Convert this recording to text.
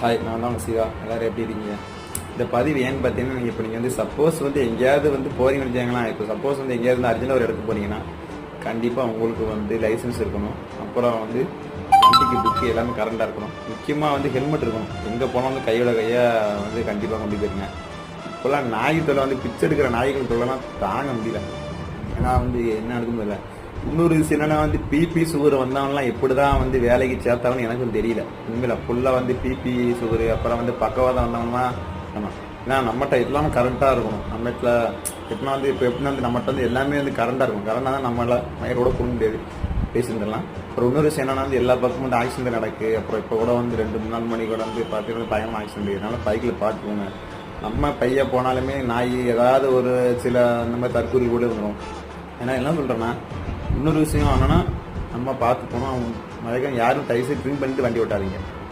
Hi நான் தான் சிவா எல்லாரும் எப்படி இருக்கீங்க? இந்த பதிவு ஏன்னு பார்த்தீங்கன்னா நீங்கள் இப்போ நீங்கள் வந்து சப்போஸ் வந்து எங்கேயாவது வந்து போறீங்கன்னு வச்சாங்களா இப்போ சப்போஸ் வந்து எங்கேயாவது அர்ஜென்ட் ஒரு இடத்துக்கு போனீங்கன்னா கண்டிப்பாக உங்களுக்கு வந்து லைசன்ஸ் இருக்கணும். அப்புறம் வந்து வண்டிக்கு புக்கு எல்லாமே கரண்டாக இருக்கணும். முக்கியமாக வந்து ஹெல்மெட் இருக்கணும். எங்கே போனாலும் கையோட கையாக வந்து கண்டிப்பாக கொண்டு போயிருங்க. இப்போல்லாம் நாய் தொலை வந்து பிச்சை எடுக்கிற நாய்கள் தொலைலாம் தாங்க முடியல. ஏன்னா வந்து என்ன நடக்கும் தெரியல. இன்னொரு விஷயம் என்னன்னா வந்து பிபி சுகர் வந்தவன்லாம் எப்படி தான் வந்து வேலைக்கு சேர்த்தாங்கன்னு எனக்கும் தெரியல. உண்மையில ஃபுல்லாக வந்து பிபி சுகர் அப்புறம் வந்து பக்கவாதம் வந்தவங்கலாம் ஆமாம் ஏன்னா நம்மகிட்ட எல்லாமே கரண்ட்டாக இருக்கணும். நம்ம எப்படின்னா வந்து இப்போ எப்படின்னா வந்து நம்மகிட்ட வந்து எல்லாமே வந்து கரண்டாக இருக்கும் கரண்டாக தான் நம்மள மயிரோட கொடுக்க முடியாது. பேசியிருந்துடலாம். அப்புறம் இன்னொரு விஷயம் என்னன்னா வந்து எல்லா பக்கமும் வந்து ஆக்சிடென்ட் நடக்கு. அப்புறம் இப்போ கூட வந்து ரெண்டு மூணு நாள் மணி கூட வந்து பார்த்தீங்கன்னா பயமாக ஆக்சிடென்ட் இதனால பைக்கில் பார்த்துக்கோங்க நம்ம பைய போனாலுமே நாய் ஏதாவது ஒரு சில அந்த மாதிரி தற்கூரி கூட வந்துடும் ஏன்னா என்ன சொல்கிறேன்னா இன்னொரு விஷயம் என்னன்னா நம்ம பார்த்து போனோம் மழைக்காக யாரும் தயவுசெய்து ட்ரிங்க் பண்ணிட்டு வண்டி ஓட்டாதீங்க.